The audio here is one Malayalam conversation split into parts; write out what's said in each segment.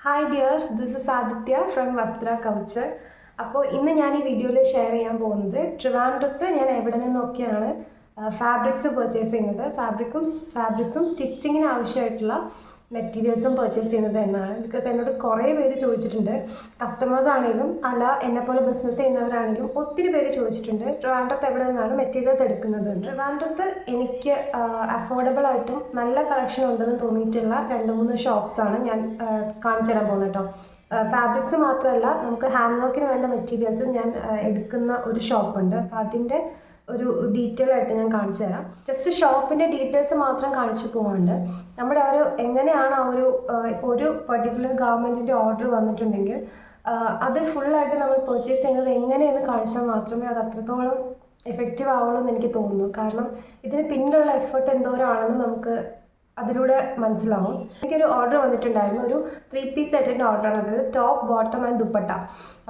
Hi dears this is Aditya from Vastra couture അപ്പോൾ ഇന്ന് ഞാൻ ഈ വീഡിയോയിൽ ഷെയർ ചെയ്യാൻ പോകുന്നത് ട്രിവാൻഡ്രത്ത് ഞാൻ എവിടെ നിന്നൊക്കെയാണ് ഫാബ്രിക്സ് പർച്ചേസ് ചെയ്യുന്നത്. ഫാബ്രിക്കും ഫാബ്രിക്സും സ്റ്റിച്ചിങ്ങിന് ആവശ്യമായിട്ടുള്ള മെറ്റീരിയൽസും പർച്ചേസ് ചെയ്യുന്നത് എന്നാണ്. ബിക്കോസ് എന്നോട് കുറേ പേര് ചോദിച്ചിട്ടുണ്ട്. കസ്റ്റമേഴ്സ് ആണെങ്കിലും അല്ല എന്നെപ്പോലെ ബിസിനസ് ചെയ്യുന്നവരാണെങ്കിലും ഒത്തിരി പേര് ചോദിച്ചിട്ടുണ്ട് ട്രിവാൻഡ്രത്ത് എവിടെ നിന്നാണ് മെറ്റീരിയൽസ് എടുക്കുന്നത്. ട്രിവാൻഡ്രത്ത് എനിക്ക് അഫോർഡബിൾ ആയിട്ടും നല്ല കളക്ഷൻ ഉണ്ടെന്ന് തോന്നിയിട്ടുള്ള രണ്ട് മൂന്ന് ഷോപ്സാണ് ഞാൻ കാണിച്ചു തരാൻ പോകുന്നത് കേട്ടോ. ഫാബ്രിക്സ് മാത്രമല്ല നമുക്ക് ഹാൻഡ് വർക്കിന് വേണ്ട മെറ്റീരിയൽസും ഞാൻ എടുക്കുന്ന ഒരു ഷോപ്പുണ്ട് അപ്പോൾ അതിന്റെ ഒരു ഡീറ്റെയിൽ ആയിട്ട് ഞാൻ കാണിച്ചു തരാം. ജസ്റ്റ് ഷോപ്പിന്റെ ഡീറ്റെയിൽസ് മാത്രം കാണിച്ചു പോകാണ്ട് നമ്മുടെ ഒരു എങ്ങനെയാണ് ആ ഒരു ഇപ്പോൾ ഒരു പെർട്ടിക്കുലർ ഗവൺമെന്റിന്റെ ഓർഡർ വന്നിട്ടുണ്ടെങ്കിൽ അത് ഫുള്ളായിട്ട് നമ്മൾ പർച്ചേസ് ചെയ്യുന്നത് എങ്ങനെയെന്ന് കാണിച്ചാൽ മാത്രമേ അത് അത്രത്തോളം എഫക്റ്റീവ് ആവുള്ളൂ എന്ന് എനിക്ക് തോന്നുന്നു. കാരണം ഇതിന് പിന്നിലുള്ള എഫേർട്ട് എന്തോരമാണെന്ന് നമുക്ക് അതിലൂടെ മനസ്സിലാവും. എനിക്കൊരു ഓർഡർ വന്നിട്ടുണ്ടായിരുന്നു. ഒരു ത്രീ പീസ് സെറ്റിന്റെ ആണ്. അതായത് ടോപ്പ് ബോട്ടം ആൻഡ് ദുപ്പട്ട.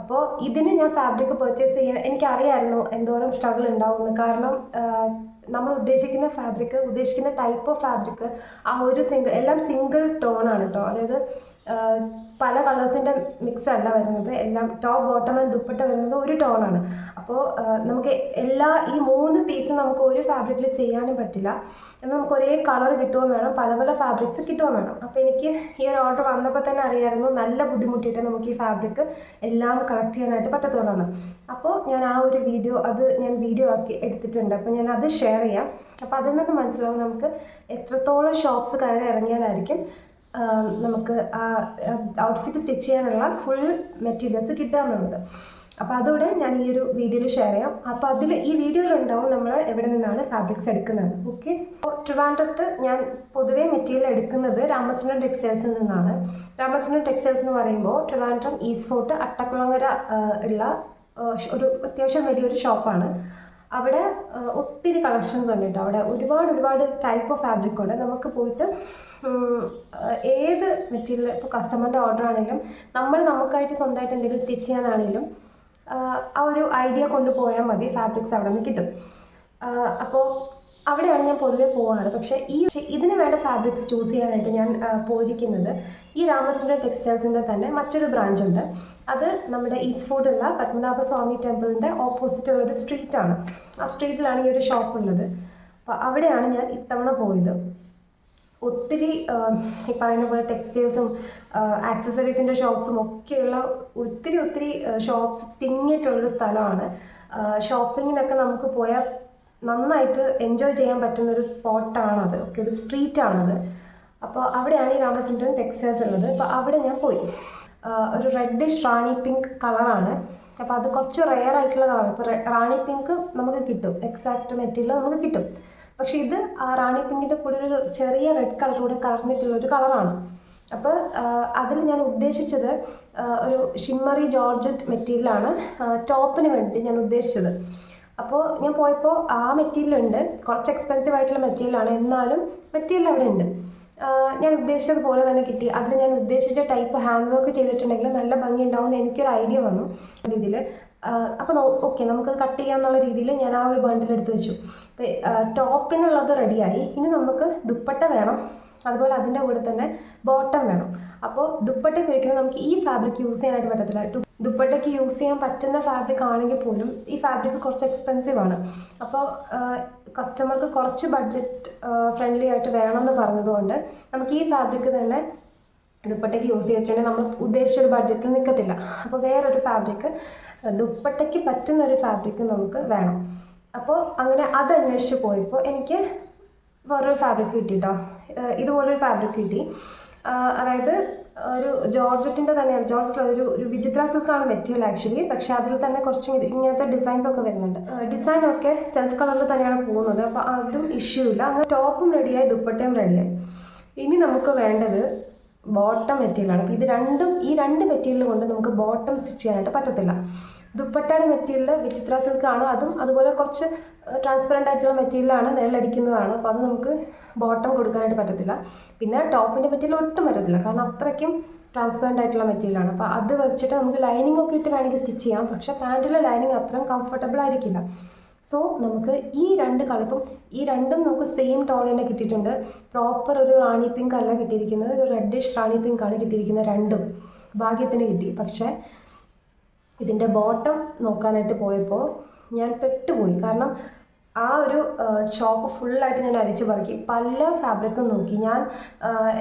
അപ്പോൾ ഇതിന് ഞാൻ ഫാബ്രിക് പർച്ചേസ് ചെയ്യാൻ എനിക്കറിയായിരുന്നു എന്തോരം സ്ട്രഗിൾ ഉണ്ടാവുമെന്ന്. കാരണം നമ്മൾ ഉദ്ദേശിക്കുന്ന ഫാബ്രിക് ഉദ്ദേശിക്കുന്ന ടൈപ്പ് ഓഫ് ഫാബ്രിക് ആ ഒരു സിംഗിൾ എല്ലാം സിംഗിൾ ടോൺ ആണ് കേട്ടോ അതായത് പല കളേഴ്സിന്റെ മിക്സ് അല്ല വരുന്നത്. എല്ലാം ടോപ്പ് ബോട്ടം ആൻഡ് ദുപ്പട്ട വരുന്നത് ഒരു ടോണാണ് അപ്പോൾ നമുക്ക് എല്ലാ ഈ മൂന്ന് പീസും നമുക്ക് ഒരു ഫാബ്രിക്കിൽ ചെയ്യാനും പറ്റില്ല. എന്നാൽ നമുക്ക് ഒരേ കളർ കിട്ടുകയും വേണം. പല പല ഫാബ്രിക്സ് കിട്ടുകയും വേണം. അപ്പോൾ എനിക്ക് ഈ ഒരു ഓർഡർ വന്നപ്പോൾ തന്നെ അറിയായിരുന്നു. നല്ല ബുദ്ധിമുട്ടിയിട്ട് നമുക്ക് ഈ ഫാബ്രിക് എല്ലാം കളക്ട് ചെയ്യാനായിട്ട് പറ്റത്തുള്ളതാണ്. അപ്പോൾ ഞാൻ ആ ഒരു വീഡിയോ അത് ഞാൻ വീഡിയോ ആക്കി എടുത്തിട്ടുണ്ട്. അപ്പോൾ ഞാൻ അത് ഷെയർ ചെയ്യാം. അപ്പോൾ അതിൽ നിന്ന് മനസ്സിലാവും നമുക്ക് എത്രത്തോളം ഷോപ്സ് കയറി ഇറങ്ങിയാലായിരിക്കും നമുക്ക് ആ ഔട്ട്ഫിറ്റ് സ്റ്റിച്ച് ചെയ്യാനുള്ള ഫുൾ മെറ്റീരിയൽസ് കിട്ടുക എന്നുള്ളത് അപ്പോൾ അതോടെ ഞാൻ ഈ ഒരു വീഡിയോയിൽ ഷെയർ ചെയ്യാം. അപ്പോൾ അതിൽ ഈ വീഡിയോയിൽ ഉണ്ടാവും നമ്മൾ എവിടെ നിന്നാണ് ഫാബ്രിക്സ് എടുക്കുന്നത്. ഓക്കെ അപ്പോൾ ട്രിവാൻഡ്രത്ത് ഞാൻ പൊതുവേ മെറ്റീരിയൽ എടുക്കുന്നത് രാമചന്ദ്രൻ ടെക്സ്റ്റൈൽസിൽ നിന്നാണ്. രാമചന്ദ്രൻ ടെക്സ്റ്റൈൽസ് എന്ന് പറയുമ്പോൾ ട്രിവാൻഡ്രം ഈസ്റ്റ് ഫോർട്ട് അട്ടക്കുളങ്ങര ഉള്ള ഒരു അത്യാവശ്യം വലിയൊരു ഷോപ്പാണ് അവിടെ ഒത്തിരി കളക്ഷൻസ് ഉണ്ട് കേട്ടോ അവിടെ ഒരുപാട് ഒരുപാട് ടൈപ്പ് ഓഫ് ഫാബ്രിക് ഉണ്ട്. നമുക്ക് പോയിട്ട് ഏത് മെറ്റീരിയൽ ഇപ്പോൾ കസ്റ്റമറിന്റെ ഓർഡർ ആണെങ്കിലും നമ്മൾ നമുക്കായിട്ട് സ്വന്തമായിട്ട് എന്തെങ്കിലും സ്റ്റിച്ച് ചെയ്യാനാണെങ്കിലും ആ, ഒരു ഐഡിയ കൊണ്ടുപോയാൽ മതി ഫാബ്രിക്സ് അവിടെ നിന്ന് കിട്ടും. അപ്പോൾ അവിടെയാണ് ഞാൻ പൊതുവെ പോകാറ്. പക്ഷേ ഈ ഇതിന് വേണ്ട ഫാബ്രിക്സ് ചൂസ് ചെയ്യാനായിട്ട് ഞാൻ പോയിരിക്കുന്നത് ഈ രാമചന്ദ്രൻ ടെക്സ്റ്റൈൽസിന്റെ തന്നെ മറ്റൊരു ബ്രാഞ്ച് ഉണ്ട്. അത് നമ്മുടെ ഈസ്റ്റ് ഫോർട്ടുള്ള പത്മനാഭ സ്വാമി ടെമ്പിളിന്റെ ഓപ്പോസിറ്റ് ഒരു സ്ട്രീറ്റാണ് ആ സ്ട്രീറ്റിലാണ് ഈ ഒരു ഷോപ്പ് ഉള്ളത്. അപ്പോൾ അവിടെയാണ് ഞാൻ ഇത്തവണ പോയത്. ഒത്തിരി ഈ പറയുന്ന പോലെ ടെക്സ്റ്റൈൽസും ആക്സസറീസിന്റെ ഷോപ്സും ഒക്കെയുള്ള ഒത്തിരി ഒത്തിരി ഷോപ്സ് തിങ്ങിയിട്ടുള്ളൊരു സ്ഥലമാണ്. ഷോപ്പിങ്ങിനൊക്കെ നമുക്ക് പോയാൽ നന്നായിട്ട് എൻജോയ് ചെയ്യാൻ പറ്റുന്ന ഒരു സ്പോട്ടാണത്. ഓക്കെ ഒരു സ്ട്രീറ്റാണത്. അപ്പോൾ അവിടെയാണ് ഈ രാമചന്ദ്രൻ ടെക്സ്റ്റൈൽസ് ഉള്ളത്. അപ്പോൾ അവിടെ ഞാൻ പോയി. ഒരു റെഡിഷ് റാണി പിങ്ക് കളറാണ് അപ്പോൾ അത് കുറച്ച് റെയർ ആയിട്ടുള്ള കളറാണ് ഇപ്പോൾ റാണി പിങ്ക് നമുക്ക് കിട്ടും. എക്സാക്റ്റ് മെറ്റീരിയൽ നമുക്ക് കിട്ടും. പക്ഷേ ഇത് ആ റാണി പിങ്കിന്റെ കൂടെ ഒരു ചെറിയ റെഡ് കളർ കൂടെ കറഞ്ഞിട്ടുള്ള ഒരു കളറാണ് അപ്പോൾ അതിൽ ഞാൻ ഉദ്ദേശിച്ചത് ഒരു ഷിമ്മറി ജോർജറ്റ് മെറ്റീരിയലാണ് ടോപ്പിന് വേണ്ടി ഞാൻ ഉദ്ദേശിച്ചത്. അപ്പോൾ ഞാൻ പോയപ്പോൾ ആ മെറ്റീരിയൽ ഉണ്ട്. കുറച്ച് എക്സ്പെൻസീവ് ആയിട്ടുള്ള മെറ്റീരിയലാണ് എന്നാലും മെറ്റീരിയൽ അവിടെ ഉണ്ട്. ഞാൻ ഉദ്ദേശിച്ചതുപോലെ തന്നെ കിട്ടി. അതിൽ ഞാൻ ഉദ്ദേശിച്ച ടൈപ്പ് ഹാൻഡ് വർക്ക് ചെയ്തിട്ടുണ്ടെങ്കിൽ നല്ല ഭംഗി ഉണ്ടാവുമെന്ന് എനിക്കൊരു ഐഡിയ വന്നു രീതിയിൽ. അപ്പോൾ ഓക്കെ നമുക്കത് കട്ട് ചെയ്യാമെന്നുള്ള രീതിയിൽ ഞാൻ ആ ഒരു ബണ്ടിൽ എടുത്ത് വെച്ചു. ടോപ്പിനുള്ളത് റെഡിയായി. ഇനി നമുക്ക് ദുപ്പട്ട വേണം. അതുപോലെ അതിന്റെ കൂടെ തന്നെ ബോട്ടം വേണം. അപ്പോൾ ദുപ്പട്ടയ്ക്ക് ഒരിക്കലും നമുക്ക് ഈ ഫാബ്രിക് യൂസ് ചെയ്യാനായിട്ട് പറ്റത്തില്ല. ദുപ്പട്ടയ്ക്ക് യൂസ് ചെയ്യാൻ പറ്റുന്ന ഫാബ്രിക് ആണെങ്കിൽ പോലും ഈ ഫാബ്രിക് കുറച്ച് എക്സ്പെൻസീവ് ആണ്. അപ്പോൾ കസ്റ്റമർക്ക് കുറച്ച് ബഡ്ജറ്റ് ഫ്രണ്ട്ലി ആയിട്ട് വേണമെന്ന് പറഞ്ഞതുകൊണ്ട് നമുക്ക് ഈ ഫാബ്രിക് തന്നെ ദുപ്പട്ടയ്ക്ക് യൂസ് ചെയ്തിട്ടുണ്ടെങ്കിൽ നമ്മൾ ഉദ്ദേശിച്ച ഒരു ബഡ്ജറ്റിൽ നിൽക്കത്തില്ല. അപ്പോൾ വേറൊരു ഫാബ്രിക് ദുപ്പട്ടയ്ക്ക് പറ്റുന്ന ഒരു ഫാബ്രിക് നമുക്ക് വേണം. അപ്പോൾ അങ്ങനെ അത് അന്വേഷിച്ച് പോയപ്പോൾ എനിക്ക് വേറൊരു ഫാബ്രിക് കിട്ടി കേട്ടോ ഇതുപോലൊരു ഫാബ്രിക് കിട്ടി. അതായത് ഒരു ജോർജറ്റിന്റെ തന്നെയാണ്. ജോർജ് ഒരു ഒരു വിചിത്ര സിൽക്കാണ് മെറ്റീരിയൽ ആക്ച്വലി. പക്ഷേ അതിൽ തന്നെ കുറച്ച് ഇങ്ങനത്തെ ഡിസൈൻസ് ഒക്കെ വരുന്നുണ്ട്. ഡിസൈൻ ഒക്കെ സെൽഫ് കളറിൽ തന്നെയാണ് പോകുന്നത്. അപ്പോൾ അതും ഇഷ്യൂ ഇല്ല. അങ്ങനെ ടോപ്പും റെഡിയായി ദുപ്പട്ടയും റെഡിയായി ഇനി നമുക്ക് വേണ്ടത് ബോട്ടം മെറ്റീരിയലാണ് അപ്പോൾ ഇത് രണ്ടും ഈ രണ്ട് മെറ്റീരിയൽ കൊണ്ട് നമുക്ക് ബോട്ടം സ്റ്റിച്ച് ചെയ്യാനായിട്ട് പറ്റത്തില്ല. ദുപ്പട്ടയുടെ മെറ്റീരിയൽ വിചിത്ര സിൽക്കാണ് അതും അതുപോലെ കുറച്ച് ട്രാൻസ്പെറന്റ് ആയിട്ടുള്ള മെറ്റീരിയലാണ് നിഴലടിക്കുന്നതാണ് അപ്പോൾ അത് നമുക്ക് ബോട്ടം കൊടുക്കാനായിട്ട് പറ്റത്തില്ല. പിന്നെ ടോപ്പിന്റെ മെറ്റീരിയൽ ഒട്ടും പറ്റത്തില്ല. കാരണം അത്രയ്ക്കും ട്രാൻസ്പെറന്റ് ആയിട്ടുള്ള മെറ്റീരിയലാണ് അപ്പോൾ അത് വെച്ചിട്ട് നമുക്ക് ലൈനിങ് ഒക്കെ ഇട്ട് വേണമെങ്കിൽ സ്റ്റിച്ച് ചെയ്യാം. പക്ഷേ പാന്റിലെ ലൈനിങ് അത്രയും കംഫർട്ടബിൾ ആയിരിക്കില്ല. സോ നമുക്ക് ഈ രണ്ട് കളർ ഇപ്പം ഈ രണ്ടും നമുക്ക് സെയിം ടോൺ തന്നെ കിട്ടിയിട്ടുണ്ട്. പ്രോപ്പർ ഒരു റാണി പിങ്ക് അല്ല കിട്ടിയിരിക്കുന്നത്. ഒരു റെഡിഷ് റാണി പിങ്ക് ആണ് കിട്ടിയിരിക്കുന്നത് രണ്ടും. ഭാഗ്യത്തിന് കിട്ടി. പക്ഷേ ഇതിന്റെ ബോട്ടം നോക്കാനായിട്ട് പോയപ്പോൾ ഞാൻ പെട്ടുപോയി. കാരണം ആ ഒരു ഷോപ്പ് ഫുള്ളായിട്ട് ഞാൻ അരിച്ചു പറക്കി. പല ഫാബ്രിക്കും നോക്കി. ഞാൻ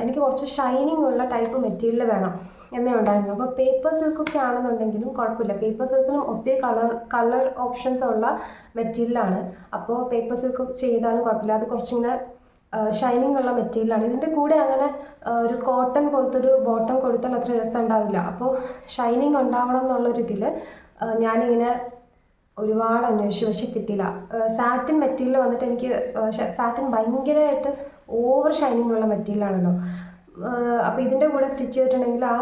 എനിക്ക് കുറച്ച് ഷൈനിങ് ഉള്ള ടൈപ്പ് മെറ്റീരിയൽ വേണം എന്നേ ഉണ്ടായിരുന്നു അപ്പോൾ പേപ്പർ സിൽക്കൊക്കെ ആണെന്നുണ്ടെങ്കിലും കുഴപ്പമില്ല. പേപ്പർ സിൽക്കിനും ഒത്തിരി കളർ കളർ ഓപ്ഷൻസ് ഉള്ള മെറ്റീരിയലാണ് അപ്പോൾ പേപ്പർ സിൽക്ക് ചെയ്താലും കുഴപ്പമില്ല. അത് കുറച്ചിങ്ങനെ ഷൈനിങ് ഉള്ള മെറ്റീരിയലാണ് ഇതിന്റെ കൂടെ അങ്ങനെ ഒരു കോട്ടൺ പോലത്തെ ഒരു ബോട്ടം കൊടുത്താൽ അത്ര രസം ഉണ്ടാവില്ല. അപ്പോൾ ഷൈനിങ് ഉണ്ടാവണം എന്നുള്ളൊരിതിൽ ഞാനിങ്ങനെ ഒരുപാട് അന്വേഷിച്ചു പക്ഷെ കിട്ടിയില്ല. സാറ്റിൻ മെറ്റീരിയൽ വന്നിട്ട് എനിക്ക് സാറ്റിൻ ഭയങ്കരമായിട്ട് ഓവർ ഷൈനിങ് ഉള്ള മെറ്റീരിയലാണല്ലോ അപ്പോൾ ഇതിന്റെ കൂടെ സ്റ്റിച്ച് ചെയ്തിട്ടുണ്ടെങ്കിൽ ആ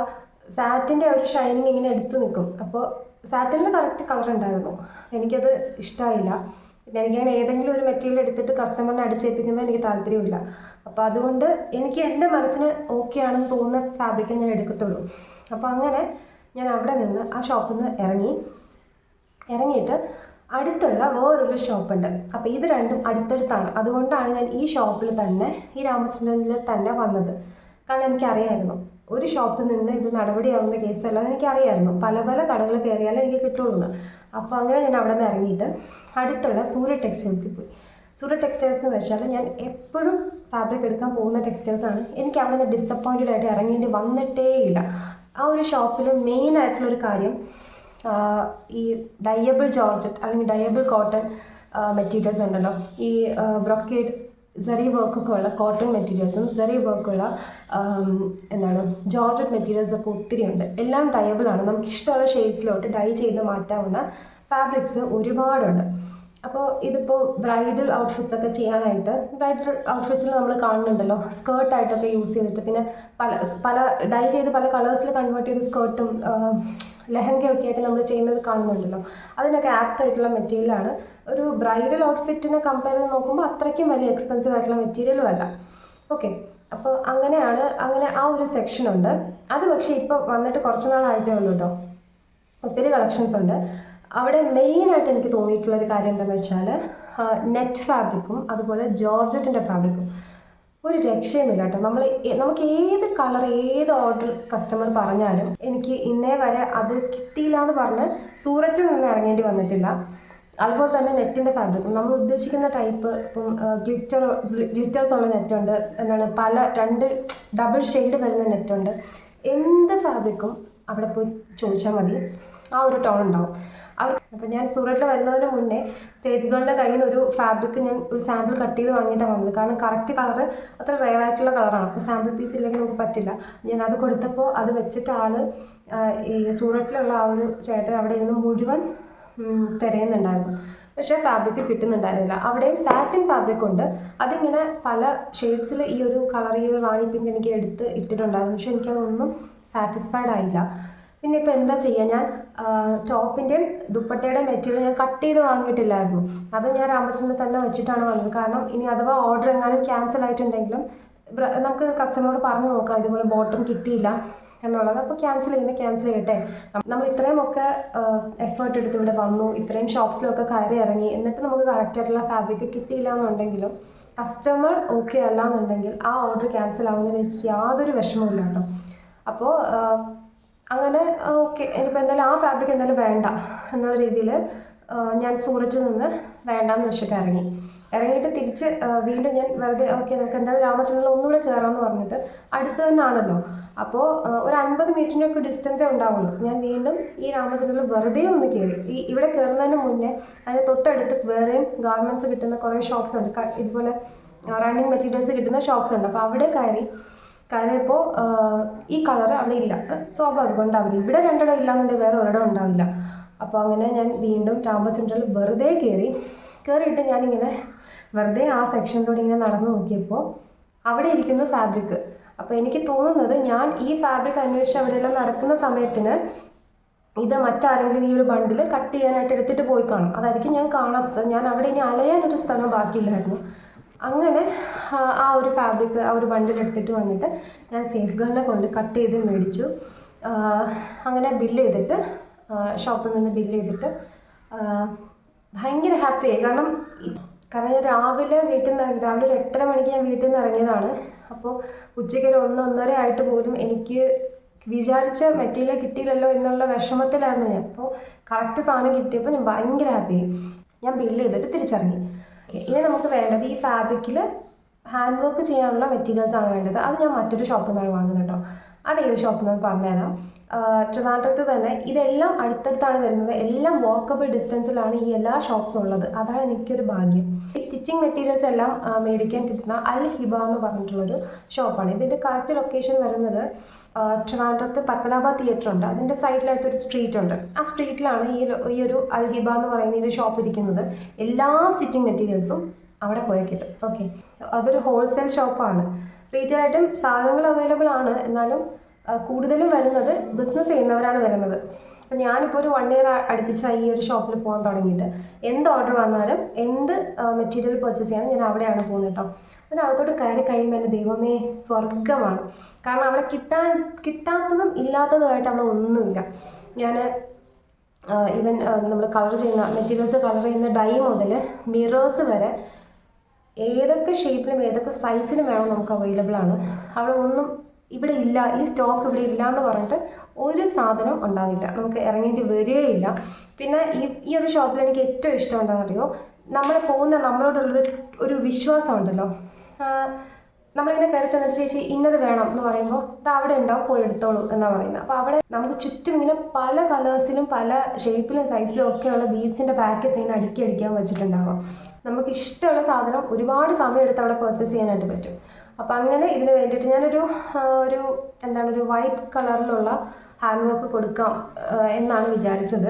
സാറ്റിന്റെ ഒരു ഷൈനിങ് ഇങ്ങനെ എടുത്ത് നിൽക്കും. അപ്പോൾ സാറ്റിനിൽ കറക്റ്റ് കളർ ഉണ്ടായിരുന്നു. എനിക്കത് ഇഷ്ടമായില്ല പിന്നെ എനിക്ക് അങ്ങനെ ഏതെങ്കിലും ഒരു മെറ്റീരിയൽ എടുത്തിട്ട് കസ്റ്റമറിനെ അടിച്ചേൽപ്പിക്കുന്നത് എനിക്ക് താല്പര്യമില്ല. അപ്പോൾ അതുകൊണ്ട് എനിക്ക് എന്റെ മനസ്സിന് ഓക്കെ ആണെന്ന് തോന്നുന്ന ഫാബ്രിക്കേ ഞാൻ എടുക്കത്തുള്ളൂ. അപ്പോൾ അങ്ങനെ ഞാൻ അവിടെ നിന്ന് ആ ഷോപ്പിൽ നിന്ന് ഇറങ്ങി. ഇറങ്ങിയിട്ട് അടുത്തുള്ള വേറൊരു ഷോപ്പുണ്ട്. അപ്പോൾ ഇത് രണ്ടും അടുത്തടുത്താണ്. അതുകൊണ്ടാണ് ഞാൻ ഈ ഷോപ്പിൽ തന്നെ ഈ രാമചന്ദ്രനിൽ തന്നെ വന്നത്. കാരണം എനിക്കറിയായിരുന്നു ഒരു ഷോപ്പിൽ നിന്ന് ഇത് നടപടിയാവുന്ന കേസല്ല എനിക്കറിയായിരുന്നു. പല പല കടകൾ കയറിയാലേ എനിക്ക് കിട്ടുള്ളൂ അപ്പോൾ അങ്ങനെ ഞാൻ അവിടെ നിന്ന് ഇറങ്ങിയിട്ട് അടുത്തുള്ള സൂര്യ ടെക്സ്റ്റൈൽസിൽ പോയി. സൂര്യ ടെക്സ്റ്റൈൽസ് എന്ന് വെച്ചാൽ ഞാൻ എപ്പോഴും ഫാബ്രിക് എടുക്കാൻ പോകുന്ന ടെക്സ്റ്റൈൽസ് ആണ്. എനിക്ക് അവിടെ നിന്ന് ഡിസപ്പോയിന്റഡ് ആയിട്ട് ഇറങ്ങേണ്ടി വന്നിട്ടേ ഇല്ല ആ ഒരു ഷോപ്പിൽ മെയിൻ ആയിട്ടുള്ളൊരു കാര്യം ഈ ഡയബിൾ ജോർജറ്റ് അല്ലെങ്കിൽ ഡയബിൾ കോട്ടൺ മെറ്റീരിയൽസ് ഉണ്ടല്ലോ. ഈ ബ്രൊക്കേഡ് സെറി വർക്കൊക്കെ ഉള്ള കോട്ടൺ മെറ്റീരിയൽസും സെറി വർക്കുള്ള എന്താണ് ജോർജറ്റ് മെറ്റീരിയൽസ് ഒക്കെ ഒത്തിരി ഉണ്ട്. എല്ലാം ഡയബിൾ ആണ്. നമുക്ക് ഇഷ്ടമുള്ള ഷെയ്ഡ്സിലോട്ട് ഡൈ ചെയ്ത് മാറ്റാവുന്ന ഫാബ്രിക്സ് ഒരുപാടുണ്ട്. അപ്പോൾ ഇതിപ്പോൾ ബ്രൈഡൽ ഔട്ട്ഫിറ്റ്സ് ഒക്കെ ചെയ്യാനായിട്ട് ബ്രൈഡൽ ഔട്ട്ഫിറ്റ്സിൽ നമ്മൾ കാണുന്നുണ്ടല്ലോ സ്കേർട്ടായിട്ടൊക്കെ യൂസ് ചെയ്തിട്ട്. പിന്നെ പല പല ഡൈ ചെയ്ത് പല കളേഴ്സിൽ കൺവേർട്ട് ചെയ്ത് സ്കേർട്ടും ലെഹങ്കയൊക്കെ ആയിട്ട് നമ്മൾ ചെയ്യുന്നത് കാണുന്നുണ്ടല്ലോ. അതിനൊക്കെ ആപ്റ്റ് ആയിട്ടുള്ള മെറ്റീരിയലാണ് ഒരു ബ്രൈഡൽ ഔട്ട്ഫിറ്റിനെ കമ്പയർ ചെയ്ത് നോക്കുമ്പോൾ അത്രയ്ക്കും വലിയ എക്സ്പെൻസീവ് ആയിട്ടുള്ള മെറ്റീരിയലും അല്ല. ഓക്കെ അപ്പോൾ അങ്ങനെയാണ് അങ്ങനെ ആ ഒരു സെക്ഷൻ ഉണ്ട്. അത് പക്ഷേ ഇപ്പോൾ വന്നിട്ട് കുറച്ച് നാളായിട്ടേ ഉള്ളൂ കേട്ടോ ഒത്തിരി കളക്ഷൻസ് ഉണ്ട്. അവിടെ മെയിനായിട്ട് എനിക്ക് തോന്നിയിട്ടുള്ള ഒരു കാര്യം എന്താണെന്ന് വെച്ചാൽ നെറ്റ് ഫാബ്രിക്കും അതുപോലെ ജോർജറ്റിന്റെ ഫാബ്രിക്കും ഒരു രക്ഷയുമില്ല കേട്ടോ. നമ്മൾ നമുക്ക് ഏത് കളർ ഏത് ഓർഡർ കസ്റ്റമർ പറഞ്ഞാലും എനിക്ക് ഇന്നേ വരെ അത് കിട്ടിയില്ല എന്ന് പറഞ്ഞ് സൂററ്റിൽ നിന്ന് ഇറങ്ങേണ്ടി വന്നിട്ടില്ല. അതുപോലെ തന്നെ നെറ്റിന്റെ ഫാബ്രിക്കും നമ്മൾ ഉദ്ദേശിക്കുന്ന ടൈപ്പ് ഇപ്പം ഗ്ലിറ്റർ ഗ്ലിറ്റേഴ്സ് ഉള്ള നെറ്റുണ്ട്. എന്താണ് പല രണ്ട് ഡബിൾ ഷെയ്ഡ് വരുന്ന നെറ്റുണ്ട്. എന്ത് ഫാബ്രിക്കും അവിടെ പോയി ചോദിച്ചാൽ മതി. ആ ഒരു ടോൺ ഉണ്ടാവും. അവർ അപ്പം ഞാൻ സൂറത്തിൽ വരുന്നതിന് മുന്നേ സേജ് ഗേളിന്റെ കയ്യിൽ നിന്ന് ഒരു ഫാബ്രിക് ഞാൻ ഒരു സാമ്പിൾ കട്ട് ചെയ്ത് വാങ്ങിയിട്ടാണ് വന്നത്. കാരണം കറക്റ്റ് കളർ അത്ര റെയർ ആയിട്ടുള്ള കളറാണ് അപ്പോൾ സാമ്പിൾ പീസ് ഇല്ലെങ്കിൽ നമുക്ക് പറ്റില്ല. ഞാൻ അത് കൊടുത്തപ്പോൾ അത് വെച്ചിട്ട് ആൾ ഈ സൂററ്റിലുള്ള ആ ഒരു ചേട്ടൻ അവിടെ ഇരുന്ന് മുഴുവൻ തിരയുന്നുണ്ടായിരുന്നു. പക്ഷേ ഫാബ്രിക് കിട്ടുന്നുണ്ടായിരുന്നില്ല. അവിടെയും സാറ്റിൻ ഫാബ്രിക് ഉണ്ട്. അതിങ്ങനെ പല ഷെയ്ഡ്സിൽ ഈ ഒരു കളർ ഈ ഒരു റാണി പിങ്ക് എനിക്ക് എടുത്ത് ഇട്ടിട്ടുണ്ടായിരുന്നു. പക്ഷേ എനിക്കതൊന്നും സാറ്റിസ്ഫൈഡ് ആയില്ല. പിന്നെ ഇപ്പോൾ എന്താ ചെയ്യുക ഞാൻ ടോപ്പിന്റെയും ദുപ്പട്ടയുടെ മെറ്റീരിയൽ ഞാൻ കട്ട് ചെയ്ത് വാങ്ങിയിട്ടില്ലായിരുന്നു. അത് ഞാൻ ആമസോണിൽ തന്നെ വെച്ചിട്ടാണ് വന്നത് കാരണം ഇനി അഥവാ ഓർഡർ എങ്ങാനും ക്യാൻസൽ ആയിട്ടുണ്ടെങ്കിലും നമുക്ക് കസ്റ്റമറോട് പറഞ്ഞു നോക്കാം ഇതുപോലെ ബോട്ടം കിട്ടിയില്ല എന്നുള്ളത്. അപ്പോൾ ക്യാൻസൽ ചെയ്യുന്ന ക്യാൻസൽ ചെയ്യട്ടെ. നമ്മൾ ഇത്രയും ഒക്കെ എഫേർട്ട് എടുത്ത് ഇവിടെ വന്നു. ഇത്രയും ഷോപ്സിലൊക്കെ കയറി ഇറങ്ങി. എന്നിട്ട് നമുക്ക് കറക്റ്റായിട്ടുള്ള ഫാബ്രിക് കിട്ടിയില്ല എന്നുണ്ടെങ്കിലും കസ്റ്റമർ ഓക്കെ അല്ല എന്നുണ്ടെങ്കിൽ ആ ഓർഡർ ക്യാൻസൽ ആവുന്നതിന് എനിക്ക് യാതൊരു വിഷമവും കേട്ടോ. അപ്പോൾ അങ്ങനെ ഓക്കെ. ഇനിയിപ്പോൾ എന്തായാലും ആ ഫാബ്രിക് എന്തായാലും വേണ്ട എന്നുള്ള രീതിയിൽ ഞാൻ സൂറജിൽ നിന്ന് വേണ്ടാന്ന് വെച്ചിട്ട് ഇറങ്ങി. ഇറങ്ങിയിട്ട് തിരിച്ച് വീണ്ടും ഞാൻ വെറുതെ ഓക്കെ നമുക്ക് എന്തായാലും രാമചന്ദ്രനിൽ ഒന്നുകൂടെ കയറാമെന്ന് പറഞ്ഞിട്ട് അടുത്ത് തന്നെ ആണല്ലോ അപ്പോൾ ഒരു അൻപത് മീറ്ററിന്റെ ഡിസ്റ്റൻസേ ഉണ്ടാവുള്ളൂ. ഞാൻ വീണ്ടും ഈ രാമചന്ദ്രനിൽ വെറുതെ ഒന്ന് കയറി ഈ ഇവിടെ കയറുന്നതിന് മുന്നേ അതിന് തൊട്ടടുത്ത് വേറെയും ഗാർമെന്റ്സ് കിട്ടുന്ന കുറേ ഷോപ്സ് ഉണ്ട്. ഇതുപോലെ റണ്ണിങ് മെറ്റീരിയൽസ് കിട്ടുന്ന ഷോപ്സ് ഉണ്ട്. അപ്പോൾ അവിടെ കയറി കയറിയപ്പോൾ ഈ കളർ അവിടെ ഇല്ല. സ്വാഭാവികം ഉണ്ടാവില്ല ഇവിടെ രണ്ടിടം ഇല്ലാന്നുണ്ടെങ്കിൽ വേറെ ഒരിടം ഉണ്ടാവില്ല. അപ്പോൾ അങ്ങനെ ഞാൻ വീണ്ടും രാമചന്ദ്രനിൽ വെറുതെ കയറി കയറിയിട്ട് ഞാനിങ്ങനെ വെറുതെ ആ സെക്ഷനിലൂടെ ഇങ്ങനെ നടന്നു നോക്കിയപ്പോൾ അവിടെ ഇരിക്കുന്ന ഫാബ്രിക്. അപ്പോൾ എനിക്ക് തോന്നുന്നത് ഞാൻ ഈ ഫാബ്രിക് അന്വേഷിച്ച് അവിടെയെല്ലാം നടക്കുന്ന സമയത്തിന് ഇത് മറ്റാരെങ്കിലും ഈ ഒരു ബണ്ടിൽ കട്ട് ചെയ്യാനായിട്ട് എടുത്തിട്ട് പോയി കാണും. അതായിരിക്കും ഞാൻ കാണാത്തത്. ഞാൻ അവിടെ ഇനി അലയാനൊരു സ്ഥലം ബാക്കിയില്ലായിരുന്നു. അങ്ങനെ ആ, ഒരു ഫാബ്രിക് ആ ഒരു ബണ്ടിൽ എടുത്തിട്ട് വന്നിട്ട് ഞാൻ സേഫ് ഗേളിനെ കൊണ്ട് കട്ട് ചെയ്ത് മേടിച്ചു. അങ്ങനെ ബില്ല് ചെയ്തിട്ട് ഷോപ്പിൽ നിന്ന് ബില്ല് ചെയ്തിട്ട് ഭയങ്കര ഹാപ്പിയായി കാരണം കാരണം ഞാൻ രാവിലെ വീട്ടിൽ നിന്ന് ഇറങ്ങി രാവിലെ ഒരു എട്ടര മണിക്ക് ഞാൻ വീട്ടിൽ നിന്ന് ഇറങ്ങിയതാണ്. അപ്പോൾ ഉച്ചയ്ക്ക് ഒരു ഒന്ന് ഒന്നര ആയിട്ട് പോലും എനിക്ക് വിചാരിച്ച മെറ്റീരിയൽ കിട്ടിയില്ലല്ലോ എന്നുള്ള വിഷമത്തിലായിരുന്നു ഞാൻ. അപ്പോൾ കറക്റ്റ് സാധനം കിട്ടിയപ്പോൾ ഞാൻ ഭയങ്കര ഹാപ്പിയായി ഞാൻ ബില്ല് ചെയ്തിട്ട് തിരിച്ചിറങ്ങി. ഇനി നമുക്ക് വേണ്ടത് ഈ ഫാബ്രിക്കിൽ ഹാൻഡ് വർക്ക് ചെയ്യാനുള്ള മെറ്റീരിയൽസ് ആണ് വേണ്ടത്. അത് ഞാൻ മറ്റൊരു ഷോപ്പിൽ നിന്നാണ് വാങ്ങുന്നത് കേട്ടോ അത് ഏത് ഷോപ്പിൽ നിന്ന് പറഞ്ഞുതരാം. ട്രിവാൻഡ്രത്ത് തന്നെ ഇതെല്ലാം അടുത്തടുത്താണ് വരുന്നത്. എല്ലാം വാക്കബിൾ ഡിസ്റ്റൻസിലാണ് ഈ എല്ലാ ഷോപ്സും ഉള്ളത്. അതാണ് എനിക്കൊരു ഭാഗ്യം. ഈ സ്റ്റിച്ചിങ് മെറ്റീരിയൽസ് എല്ലാം മേടിക്കാൻ കിട്ടുന്ന അൽ ഹിബ എന്ന് പറഞ്ഞിട്ടുള്ളൊരു ഷോപ്പാണ് ഇതിന്റെ കറക്റ്റ് ലൊക്കേഷൻ വരുന്നത് ട്രിവാൻഡ്രത്ത് പത്മനാഭ തിയേറ്റർ ഉണ്ട്. അതിന്റെ സൈഡിലായിട്ട് ഒരു സ്ട്രീറ്റ് ഉണ്ട്. ആ സ്ട്രീറ്റിലാണ് ഈ ഈ ഒരു അൽ ഹിബ എന്ന് പറയുന്ന ഈ ഒരു ഷോപ്പ് ഇരിക്കുന്നത്. എല്ലാ സ്റ്റിച്ചിങ് മെറ്റീരിയൽസും അവിടെ പോയാൽ കിട്ടും. ഓക്കെ അതൊരു ഹോൾസെയിൽ ഷോപ്പാണ് റീറ്റെയിൽ ആയിട്ടും സാധനങ്ങൾ അവൈലബിൾ ആണ്. എന്നാലും കൂടുതലും വരുന്നത് ബിസിനസ് ചെയ്യുന്നവരാണ് വരുന്നത്. അപ്പം ഞാനിപ്പോൾ ഒരു വൺ ഇയർ അടുപ്പിച്ച ഈ ഒരു ഷോപ്പിൽ പോകാൻ തുടങ്ങിയിട്ട് എന്ത് ഓർഡർ വന്നാലും എന്ത് മെറ്റീരിയൽ പർച്ചേസ് ചെയ്യാനും ഞാൻ അവിടെയാണ് പോകുന്നത് കേട്ടോ അതിനകത്തോട്ട് കയറി കഴിയുമ്പോൾ എന്റെ ദൈവമേ സ്വർഗമാണ് കാരണം അവിടെ കിട്ടാൻ കിട്ടാത്തതും ഇല്ലാത്തതുമായിട്ട് അവിടെ ഒന്നുമില്ല. ഞാൻ ഈവൻ നമ്മൾ കളർ ചെയ്യുന്ന മെറ്റീരിയൽസ് കളർ ചെയ്യുന്ന ഡൈ മുതൽ മിറേഴ്സ് വരെ ഏതൊക്കെ ഷേപ്പിലും ഏതൊക്കെ സൈസിലും വേണം നമുക്ക് അവൈലബിൾ ആണ്. അവിടെ ഒന്നും ഇവിടെ ഇല്ല ഈ സ്റ്റോക്ക് ഇവിടെ ഇല്ല എന്ന് പറഞ്ഞിട്ട് ഒരു സാധനം ഉണ്ടാവില്ല. നമുക്ക് ഇറങ്ങേണ്ടി വരികയില്ല പിന്നെ ഈ ഈ ഒരു ഷോപ്പിൽ എനിക്ക് ഏറ്റവും ഇഷ്ടം എന്താണെന്ന് അറിയോ നമ്മൾ പോകുന്ന നമ്മളോടുള്ളൊരു ഒരു വിശ്വാസം ഉണ്ടല്ലോ നമ്മളിങ്ങനെ കയറി ചെന്നിട്ട് ചേച്ചി ഇന്നത് വേണം എന്ന് പറയുമ്പോൾ അത് അവിടെ ഉണ്ടാവും പോയി എടുത്തോളൂ എന്നാണ് പറയുന്നത്. അപ്പോൾ അവിടെ നമുക്ക് ചുറ്റും ഇങ്ങനെ പല കളേഴ്സിലും പല ഷേപ്പിലും സൈസിലും ഒക്കെയുള്ള ബീഡ്സിന്റെ പാക്കറ്റ്സ് ഇങ്ങനെ അടുക്കി അടിക്കാൻ വെച്ചിട്ടുണ്ടാവാം. നമുക്ക് ഇഷ്ടമുള്ള സാധനം ഒരുപാട് സമയം എടുത്ത് അവിടെ പർച്ചേസ് ചെയ്യാനായിട്ട് പറ്റും. അപ്പോൾ അങ്ങനെ ഇതിന് വേണ്ടിയിട്ട് ഞാനൊരു ഒരു എന്താണ് ഒരു വൈറ്റ് കളറിലുള്ള ഹാൻഡ് വർക്ക് കൊടുക്കാം എന്നാണ് വിചാരിച്ചത്.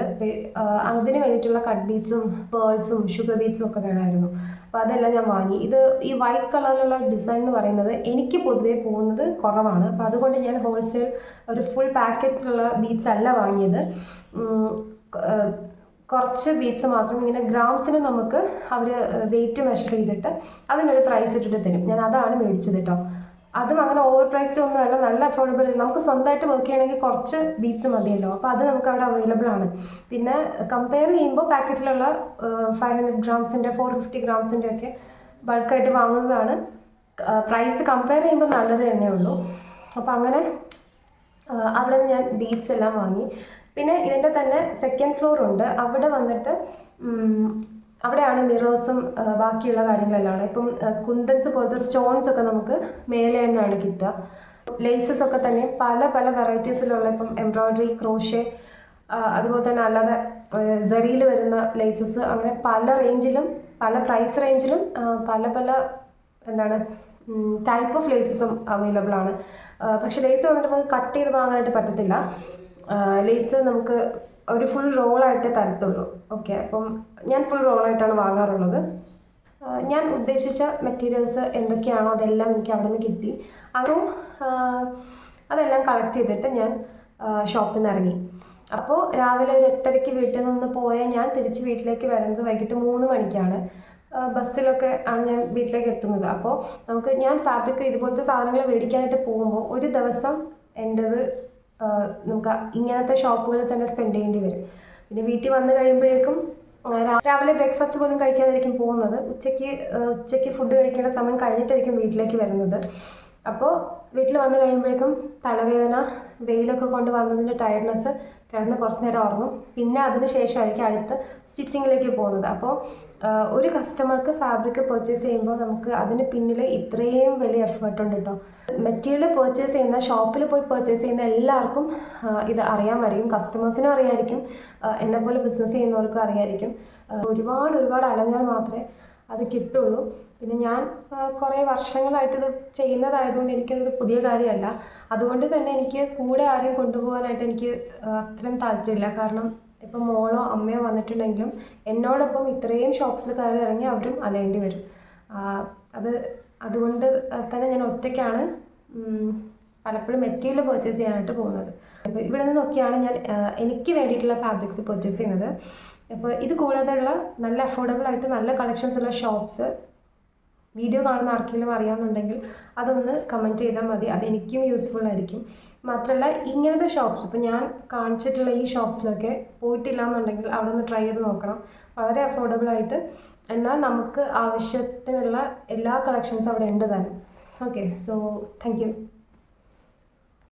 അതിന് വേണ്ടിയിട്ടുള്ള കട്ട് ബീറ്റ്സും പേൾസും ഷുഗർ ബീറ്റ്സും ഒക്കെ വേണമായിരുന്നു. അപ്പോൾ അതെല്ലാം ഞാൻ വാങ്ങി. ഇത് ഈ വൈറ്റ് കളറിലുള്ള ഡിസൈൻ എന്ന് പറയുന്നത് എനിക്ക് പൊതുവേ പോകുന്നത് കുറവാണ്. അപ്പോൾ അതുകൊണ്ട് ഞാൻ ഹോൾസെയിൽ ഒരു ഫുൾ പാക്കറ്റിലുള്ള ബീറ്റ്സ് അല്ല വാങ്ങിയത്. കുറച്ച് ബീഡ്സ് മാത്രം ഇങ്ങനെ ഗ്രാംസിന് നമുക്ക് അവർ വെയിറ്റ് മെഷർ ചെയ്തിട്ട് അതിനൊരു പ്രൈസ് ഇട്ടിട്ട് തരും. ഞാൻ അതാണ് മേടിച്ചത് കേട്ടോ അതും അങ്ങനെ ഓവർ പ്രൈസ്ഡ് ഒന്നുമല്ല നല്ല അഫോർഡബിൾ നമുക്ക് സ്വന്തമായിട്ട് വർക്ക് ചെയ്യണമെങ്കിൽ കുറച്ച് ബീഡ്സ് മതിയല്ലോ. അപ്പോൾ അത് നമുക്ക് അവിടെ അവൈലബിൾ ആണ്. പിന്നെ കമ്പയർ ചെയ്യുമ്പോൾ പാക്കറ്റിലുള്ള ഫൈവ് ഹൺഡ്രഡ് ഗ്രാംസിന്റെ ഫോർ ഫിഫ്റ്റി ഗ്രാംസിന്റെ ഒക്കെ ബൾക്കായിട്ട് വാങ്ങുന്നതാണ്. പ്രൈസ് കമ്പയർ ചെയ്യുമ്പോൾ നല്ലത് തന്നെ ഉള്ളൂ അപ്പോൾ അങ്ങനെ അവിടെ നിന്ന് ഞാൻ ബീഡ്സ് എല്ലാം വാങ്ങി. പിന്നെ ഇതിന്റെ തന്നെ സെക്കൻഡ് ഫ്ലോർ ഉണ്ട്. അവിടെ വന്നിട്ട് അവിടെയാണ് മിറേഴ്സും ബാക്കിയുള്ള കാര്യങ്ങളെല്ലാം ഉള്ളത്. ഇപ്പം കുന്തൻസ് പോലത്തെ സ്റ്റോൺസ് ഒക്കെ നമുക്ക് മേലെ നിന്നാണ് കിട്ടുക. ലേസസ് ഒക്കെ തന്നെ പല പല വെറൈറ്റീസിലുള്ള ഇപ്പം എംബ്രോയ്ഡറി ക്രോഷേ അതുപോലെ തന്നെ അല്ലാതെ സെറിയിൽ വരുന്ന ലേസസ് അങ്ങനെ പല റേഞ്ചിലും പല പ്രൈസ് റേഞ്ചിലും പല പല എന്താണ് ടൈപ്പ് ഓഫ് ലേസസും അവൈലബിൾ ആണ്. പക്ഷേ ലേസ് വന്നിട്ട് നമുക്ക് കട്ട് ചെയ്ത് വാങ്ങാനായിട്ട് പറ്റത്തില്ല. ലേസ് നമുക്ക് ഒരു ഫുൾ റോളായിട്ടേ തരത്തുള്ളൂ. ഓക്കെ അപ്പം ഞാൻ ഫുൾ റോളായിട്ടാണ് വാങ്ങാറുള്ളത്. ഞാൻ ഉദ്ദേശിച്ച മെറ്റീരിയൽസ് എന്തൊക്കെയാണോ അതെല്ലാം എനിക്ക് അവിടെ നിന്ന് കിട്ടി. അതും അതെല്ലാം കളക്ട് ചെയ്തിട്ട് ഞാൻ ഷോപ്പിൽ നിന്ന് ഇറങ്ങി. അപ്പോൾ രാവിലെ ഒരു എട്ടരയ്ക്ക് വീട്ടിൽ നിന്ന് പോയ ഞാൻ തിരിച്ച് വീട്ടിലേക്ക് വരുന്നത് വൈകിട്ട് മൂന്ന് മണിക്കാണ്. ബസ്സിലൊക്കെ ആണ് ഞാൻ വീട്ടിലേക്ക് എത്തുന്നത്. അപ്പോൾ നമുക്ക് ഞാൻ ഫാബ്രിക് ഇതുപോലത്തെ സാധനങ്ങൾ മേടിക്കാനായിട്ട് പോകുമ്പോൾ ഒരു ദിവസം എന്റെത് നമുക്ക് ഇങ്ങനത്തെ ഷോപ്പുകളിൽ തന്നെ സ്പെൻഡ് ചെയ്യേണ്ടി വരും. പിന്നെ വീട്ടിൽ വന്നു കഴിയുമ്പോഴേക്കും രാവിലെ ബ്രേക്ക്ഫാസ്റ്റ് പോലും കഴിക്കാതായിരിക്കും പോകുന്നത്. ഉച്ചയ്ക്ക് ഉച്ചയ്ക്ക് ഫുഡ് കഴിക്കേണ്ട സമയം കഴിഞ്ഞിട്ടായിരിക്കും വീട്ടിലേക്ക് വരുന്നത്. അപ്പോൾ വീട്ടിൽ വന്നു കഴിയുമ്പോഴേക്കും തലവേദന വെയിലൊക്കെ കൊണ്ട് വന്നതിന്റെ ടയർഡ്നെസ് കിടന്ന് കുറച്ച് നേരം ഉറങ്ങും. പിന്നെ അതിന് ശേഷമായിരിക്കും അടുത്ത് സ്റ്റിച്ചിങ്ങിലേക്ക് പോകുന്നത്. അപ്പോൾ ഒരു കസ്റ്റമർക്ക് ഫാബ്രിക് പർച്ചേസ് ചെയ്യുമ്പോൾ നമുക്ക് അതിന് പിന്നിൽ ഇത്രയും വലിയ എഫേർട്ട് ഉണ്ട് കേട്ടോ മെറ്റീരിയൽ പർച്ചേസ് ചെയ്യുന്ന ഷോപ്പിൽ പോയി പർച്ചേസ് ചെയ്യുന്ന എല്ലാവർക്കും ഇത് അറിയാമായിരിക്കും കസ്റ്റമേഴ്സിനും അറിയാമായിരിക്കും എന്നെപ്പോലെ ബിസിനസ് ചെയ്യുന്നവർക്കും അറിയാമായിരിക്കും ഒരുപാട് ഒരുപാട് അലഞ്ഞാൽ മാത്രമേ അത് കിട്ടുള്ളൂ. പിന്നെ ഞാൻ കുറേ വർഷങ്ങളായിട്ട് ഇത് ചെയ്യുന്നതായതുകൊണ്ട് എനിക്കതൊരു പുതിയ കാര്യമല്ല. അതുകൊണ്ട് തന്നെ എനിക്ക് കൂടെ ആരെയും കൊണ്ടുപോകാനായിട്ട് എനിക്ക് അത്രയും താല്പര്യമില്ല. കാരണം ഇപ്പം മോളോ അമ്മയോ വന്നിട്ടുണ്ടെങ്കിലും എന്നോടൊപ്പം ഇത്രയും ഷോപ്സിൽ കയറി ഇറങ്ങി അവരും അലയേണ്ടി വരും. അത് അതുകൊണ്ട് തന്നെ ഞാൻ ഒറ്റയ്ക്കാണ്. പലപ്പോഴും മെറ്റീരിയൽ പർച്ചേസ് ചെയ്യാനായിട്ട് പോകുന്നത്. അപ്പോൾ ഇവിടെ നോക്കിയാണ് ഞാൻ എനിക്ക് വേണ്ടിയിട്ടുള്ള ഫാബ്രിക്സ് പർച്ചേസ് ചെയ്യുന്നത്. അപ്പോൾ ഇത് കൂടാതെയുള്ള നല്ല അഫോർഡബിൾ ആയിട്ട് നല്ല കളക്ഷൻസ് ഉള്ള ഷോപ്സ് വീഡിയോ കാണുന്ന ആർക്കെങ്കിലും അറിയാമെന്നുണ്ടെങ്കിൽ അതൊന്ന് കമന്റ് ചെയ്താൽ മതി. അതെനിക്കും യൂസ്ഫുൾ ആയിരിക്കും. മാത്രമല്ല ഇങ്ങനത്തെ ഷോപ്സ് ഇപ്പോൾ ഞാൻ കാണിച്ചിട്ടുള്ള ഈ ഷോപ്സിലൊക്കെ പോയിട്ടില്ല എന്നുണ്ടെങ്കിൽ അവിടെ ഒന്ന് ട്രൈ ചെയ്ത് നോക്കണം. വളരെ അഫോർഡബിൾ ആയിട്ട്. എന്നാൽ നമുക്ക് ആവശ്യത്തിനുള്ള എല്ലാ കളക്ഷൻസും അവിടെ ഉണ്ട് തന്നെ. Okay so thank you